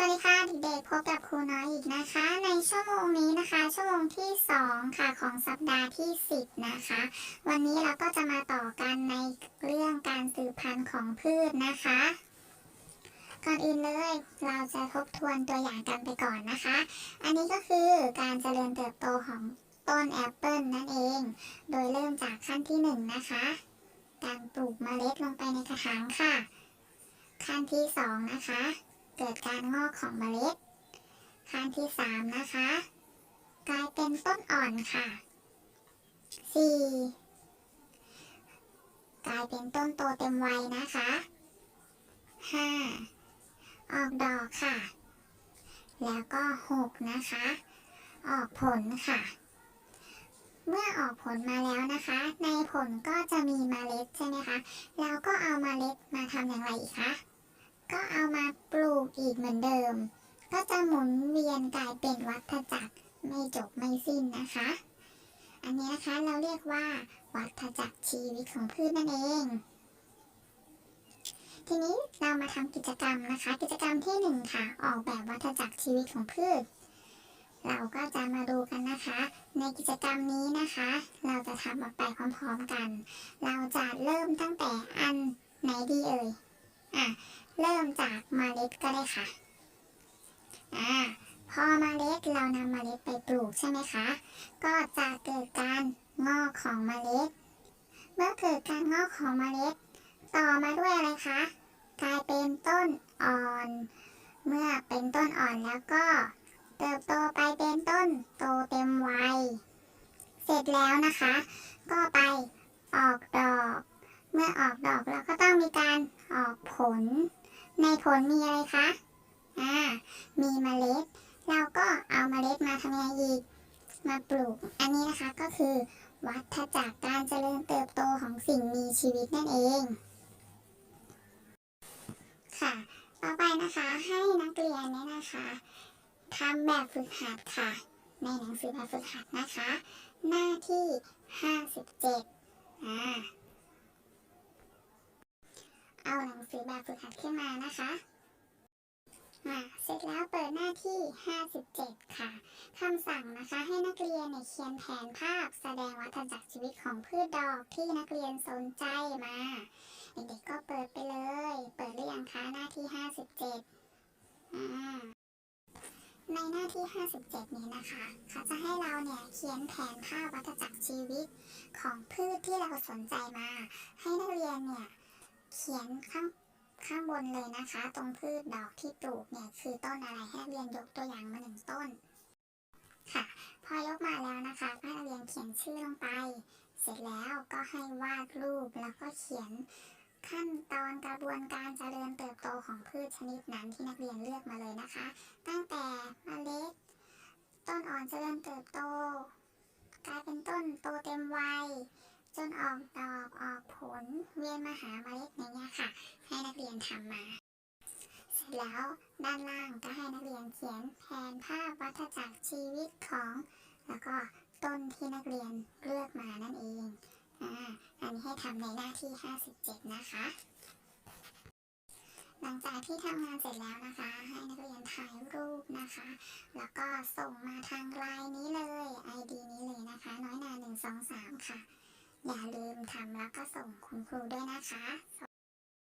สวัสดีค่ะเด็กๆพบกับครูน้อยอีกนะคะ ในชั่วโมงนี้นะคะ ชั่วโมงที่ 2 ค่ะของสัปดาห์ที่ 10 นะคะ วันนี้เราก็จะมาต่อกันในเรื่องการสืบพันธุ์ของพืชนะคะ ก่อนอื่นเลยเราจะทบทวนตัวอย่างกันไปก่อนนะคะ อันนี้ก็คือการเจริญเติบโตของต้นแอปเปิลนั่นเอง โดยเริ่มจากขั้นที่ 1 นะคะ การปลูกเมล็ดลงไปในกระถางค่ะ ขั้นที่ 2 นะคะ เกิดการงอกของเมล็ดขั้นที่ 3 นะคะ กลายเป็นต้นอ่อนค่ะ 4. กลายเป็นต้นโตเต็มวัยนะคะ 5. ออกดอกค่ะ แล้วก็ 6 นะคะ ออกผลค่ะเมื่อออกผลมาแล้วนะคะ ในผลก็จะมีเมล็ดใช่ไหมคะ แล้วก็เอาเมล็ดมาทำอย่างไรอีกคะ ก็เอามาปลูกอีกเหมือนเดิม ก็จะหมุนเวียนกลายเป็นวัฏจักรไม่จบไม่สิ้นนะคะ อันนี้นะคะเราเรียกว่า วัฏจักรชีวิตของพืชนั่นเอง ทีนี้เรามาทำกิจกรรมนะคะ กิจกรรมที่หนึ่งค่ะ ออกแบบวัฏจักรชีวิตของพืช เราก็จะมาดูกันนะคะ ในกิจกรรมนี้นะคะ เราจะทำออกไปพร้อมๆกัน เราจะเริ่มตั้งแต่อันไหนดีเอ่ย อะเริ่มจากเมล็ดก็ได้ค่ะอ่าพอเมล็ดเรานำเมล็ดไปปลูกใช่ไหมคะ ก็จะเกิดการงอกของเมล็ด เมื่อเกิดการงอกของเมล็ด ต่อมาด้วยอะไรคะกลายเป็นต้นอ่อน เมื่อเป็นต้นอ่อนแล้วก็ เติบโตไปเป็นต้นโตเต็มวัย เสร็จแล้วนะคะ ก็ไปออกดอก เมื่อออกดอกเราก็ต้องมีการออกผล ในผลมีอะไรคะ อ่า มีเมล็ด เราก็เอาเมล็ดมาทำยังไงอีก มาปลูก อันนี้นะคะก็คือ วัฏจักรการเจริญเติบโตของสิ่งมีชีวิตนั่นเอง ค่ะ ต่อไปนะคะให้นักเรียนเนี่ยนะคะทำแบบฝึกหัดค่ะ ในหนังสือแบบฝึกหัดนะคะ หน้าที่ 57อ่า เอาหนังสือแบบฝึกหัดขึ้นมานะคะอ่าเสร็จแล้วเปิดหน้าที่ 57 ค่ะ คำสั่งนะคะให้นักเรียนเนี่ยเขียนแผนภาพ แสดงวัฏจักรชีวิตของพืชดอกที่นักเรียนสนใจมา เด็กๆก็เปิดไปเลย เปิดหรือยังคะหน้าที่ 57 ในหน้าที่ 57 นี้นะคะเขาจะให้เราเนี่ยเขียนแผนภาพวัฏจักรชีวิตของพืชที่เราสนใจมา ให้นักเรียนเนี่ย เขียนข้างข้างบนเลยนะคะ ตรงพืชดอกที่ปลูกเนี่ยคือต้นอะไรให้นักเรียนยกตัวอย่างมาหนึ่งต้นค่ะ พอยกมาแล้วนะคะให้นักเรียนเขียนชื่อลงไป เสร็จแล้วก็ให้วาดรูปแล้วก็เขียนขั้นตอนกระบวนการเจริญเติบโตของพืชชนิดนั้นที่นักเรียนเลือกมาเลยนะคะ ตั้งแต่เมล็ดต้นอ่อนเจริญเติบโต กลายเป็นต้นโตเต็มวัย จนออกดอกออกผลเวียนมาหาเมล็ดอย่างเงี้ยค่ะ ให้นักเรียนทำมาเสร็จแล้วด้านล่างก็ให้นักเรียนเขียนแผนภาพวัฏจักรชีวิตของ แล้วก็ต้นที่นักเรียนเลือกมานั่นเองอ่าอันนี้ให้ทำในหน้าที่ 57 นะคะ หลังจากที่ทำงานเสร็จแล้วนะคะ ให้นักเรียนถ่ายรูปนะคะ แล้วก็ส่งมาทางไลน์นี้เลย ID นี้เลยนะคะ น้อยนา123 ค่ะ อย่าลืมทำแล้วก็ส่งคุณครูด้วยนะคะ